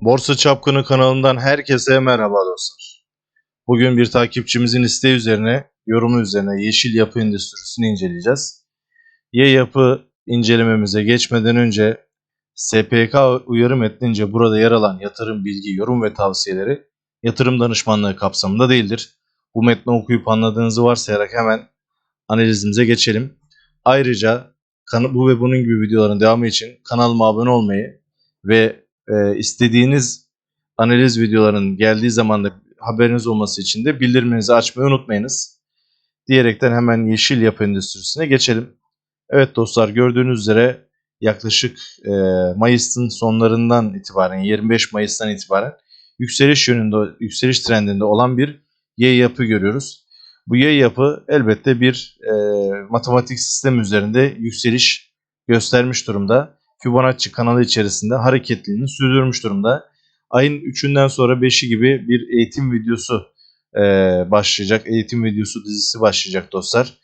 Borsa Çapkını kanalından herkese merhaba dostlar. Bugün bir takipçimizin isteği üzerine, yorumu üzerine yeşil yapı endüstrisini inceleyeceğiz. Y yapı incelememize geçmeden önce SPK uyarı metnince burada yer alan yatırım bilgi, yorum ve tavsiyeleri yatırım danışmanlığı kapsamında değildir. Bu metni okuyup anladığınızı varsayarak hemen analizimize geçelim. Ayrıca bu ve bunun gibi videoların devamı için kanalıma abone olmayı ve e, istediğiniz analiz videolarının geldiği zaman da haberiniz olması için de bildirimlerinizi açmayı unutmayınız. Diyerekten hemen yeşil yapı endüstrisine geçelim. Evet dostlar gördüğünüz üzere yaklaşık e, Mayıs'ın sonlarından itibaren 25 Mayıs'tan itibaren yükseliş yönünde yükseliş trendinde olan bir Y yapı görüyoruz. Bu Y yapı elbette bir e, matematik sistem üzerinde yükseliş göstermiş durumda. Fibonacci kanalı içerisinde hareketliliğini sürdürmüş durumda. Ayın 3'ünden sonra 5'i gibi bir eğitim videosu e, başlayacak. Eğitim videosu dizisi başlayacak dostlar.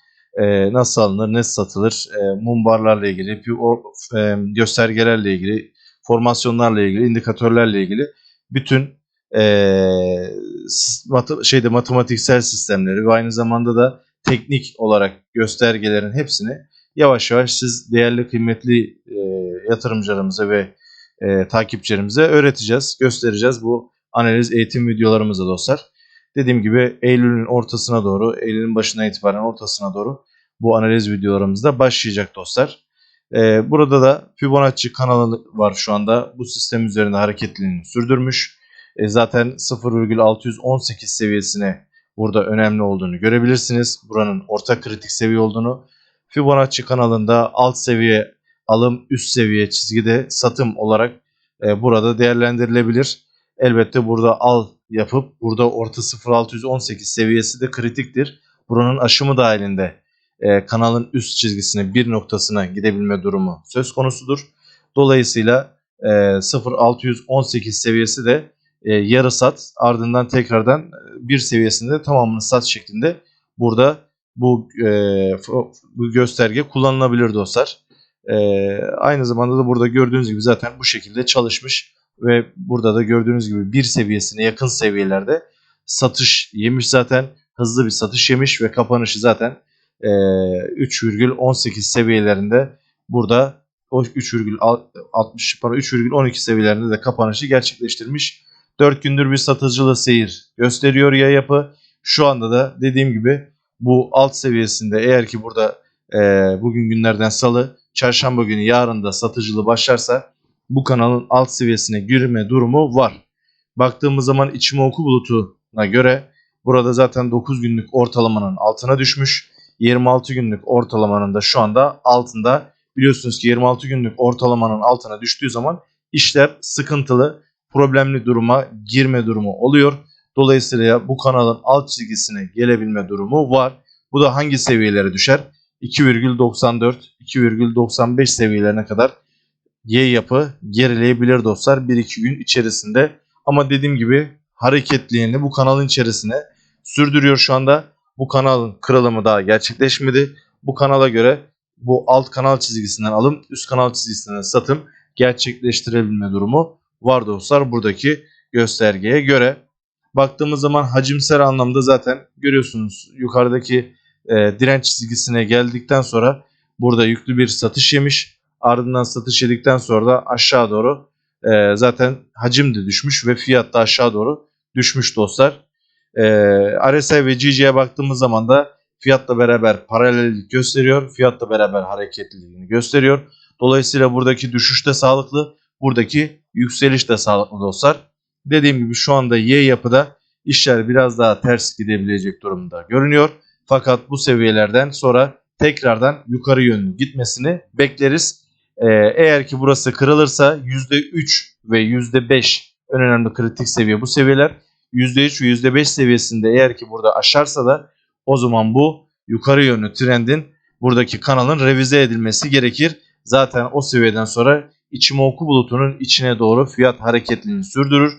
E, nasıl alınır, nasıl satılır, e, mumbarlarla ilgili, e, göstergelerle ilgili, formasyonlarla ilgili, indikatörlerle ilgili bütün e, mat- şeyde matematiksel sistemleri ve aynı zamanda da teknik olarak göstergelerin hepsini yavaş yavaş siz değerli kıymetli e, yatırımcılarımıza ve e, takipçilerimize öğreteceğiz, göstereceğiz bu analiz eğitim videolarımızda dostlar. Dediğim gibi Eylül'ün ortasına doğru, Eylül'ün başına itibaren ortasına doğru bu analiz videolarımız da başlayacak dostlar. E, burada da Fibonacci kanalı var şu anda. Bu sistem üzerinde hareketliliğini sürdürmüş. E, zaten 0,618 seviyesine burada önemli olduğunu görebilirsiniz. Buranın orta kritik seviye olduğunu Fibonacci kanalında alt seviye alım, üst seviye çizgide satım olarak e, burada değerlendirilebilir. Elbette burada al yapıp burada orta 0618 seviyesi de kritiktir. Buranın aşımı dahilinde e, kanalın üst çizgisine bir noktasına gidebilme durumu söz konusudur. Dolayısıyla e, 0618 seviyesi de e, yarı sat ardından tekrardan e, bir seviyesinde tamamını sat şeklinde burada bu e, bu gösterge kullanılabilir dostlar. E, aynı zamanda da burada gördüğünüz gibi zaten bu şekilde çalışmış ve burada da gördüğünüz gibi bir seviyesine yakın seviyelerde satış yemiş zaten hızlı bir satış yemiş ve kapanışı zaten e, 3,18 seviyelerinde burada o 3,60 pardon 3,12 seviyelerinde de kapanışı gerçekleştirmiş. 4 gündür bir satıcılı seyir gösteriyor ya yapı. Şu anda da dediğim gibi bu alt seviyesinde eğer ki burada e, bugün günlerden salı, çarşamba günü yarın da satıcılığı başlarsa bu kanalın alt seviyesine girme durumu var. Baktığımız zaman Ichimoku bulutuna göre burada zaten 9 günlük ortalamanın altına düşmüş. 26 günlük ortalamanın da şu anda altında. Biliyorsunuz ki 26 günlük ortalamanın altına düştüğü zaman işler sıkıntılı, problemli duruma girme durumu oluyor. Dolayısıyla bu kanalın alt çizgisine gelebilme durumu var. Bu da hangi seviyelere düşer? 2,94, 2,95 seviyelerine kadar Y yapı gerileyebilir dostlar 1-2 gün içerisinde. Ama dediğim gibi hareketliğini bu kanalın içerisine sürdürüyor şu anda. Bu kanalın kırılımı daha gerçekleşmedi. Bu kanala göre bu alt kanal çizgisinden alım, üst kanal çizgisinden satım gerçekleştirebilme durumu var dostlar buradaki göstergeye göre. Baktığımız zaman hacimsel anlamda zaten görüyorsunuz yukarıdaki e, direnç çizgisine geldikten sonra burada yüklü bir satış yemiş. Ardından satış yedikten sonra da aşağı doğru e, zaten hacim de düşmüş ve fiyat da aşağı doğru düşmüş dostlar. E, RSI ve GG'ye baktığımız zaman da fiyatla beraber paralellik gösteriyor. Fiyatla beraber hareketliliğini gösteriyor. Dolayısıyla buradaki düşüş de sağlıklı. Buradaki yükseliş de sağlıklı dostlar. Dediğim gibi şu anda Y yapıda işler biraz daha ters gidebilecek durumda görünüyor. Fakat bu seviyelerden sonra tekrardan yukarı yönlü gitmesini bekleriz. Ee, eğer ki burası kırılırsa %3 ve %5 en önemli kritik seviye bu seviyeler. %3 ve %5 seviyesinde eğer ki burada aşarsa da o zaman bu yukarı yönlü trendin buradaki kanalın revize edilmesi gerekir. Zaten o seviyeden sonra Ichimoku bulutunun içine doğru fiyat hareketliliğini sürdürür.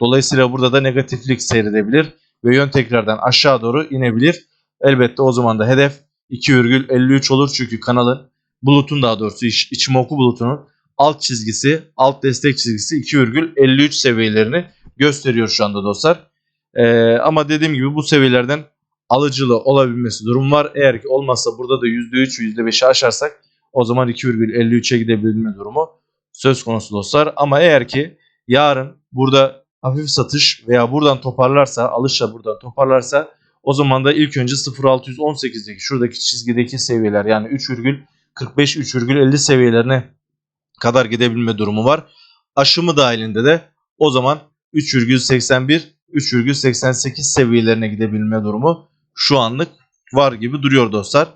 Dolayısıyla burada da negatiflik seyredebilir ve yön tekrardan aşağı doğru inebilir. Elbette o zaman da hedef 2,53 olur çünkü kanalın bulutun daha doğrusu iç- Ichimoku bulutunun alt çizgisi, alt destek çizgisi 2,53 seviyelerini gösteriyor şu anda dostlar. Ee, ama dediğim gibi bu seviyelerden alıcılı olabilmesi durum var. Eğer ki olmazsa burada da %3 %5'i aşarsak o zaman 2,53'e gidebilme durumu söz konusu dostlar. Ama eğer ki yarın burada hafif satış veya buradan toparlarsa, alışla buradan toparlarsa o zaman da ilk önce 0.618'deki şuradaki çizgideki seviyeler yani 3,45-3,50 seviyelerine kadar gidebilme durumu var. Aşımı dahilinde de o zaman 3,81-3,88 seviyelerine gidebilme durumu şu anlık var gibi duruyor dostlar.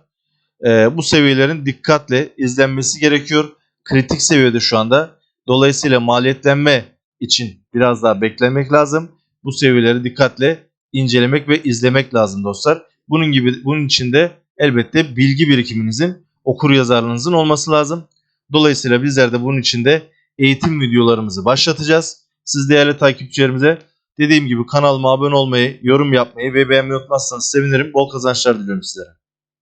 Ee, bu seviyelerin dikkatle izlenmesi gerekiyor. Kritik seviyede şu anda. Dolayısıyla maliyetlenme için biraz daha beklemek lazım. Bu seviyeleri dikkatle incelemek ve izlemek lazım dostlar. Bunun gibi bunun için de elbette bilgi birikiminizin, okur yazarlığınızın olması lazım. Dolayısıyla bizler de bunun için de eğitim videolarımızı başlatacağız. Siz değerli takipçilerimize dediğim gibi kanalıma abone olmayı, yorum yapmayı ve beğenmeyi unutmazsanız sevinirim. Bol kazançlar diliyorum sizlere.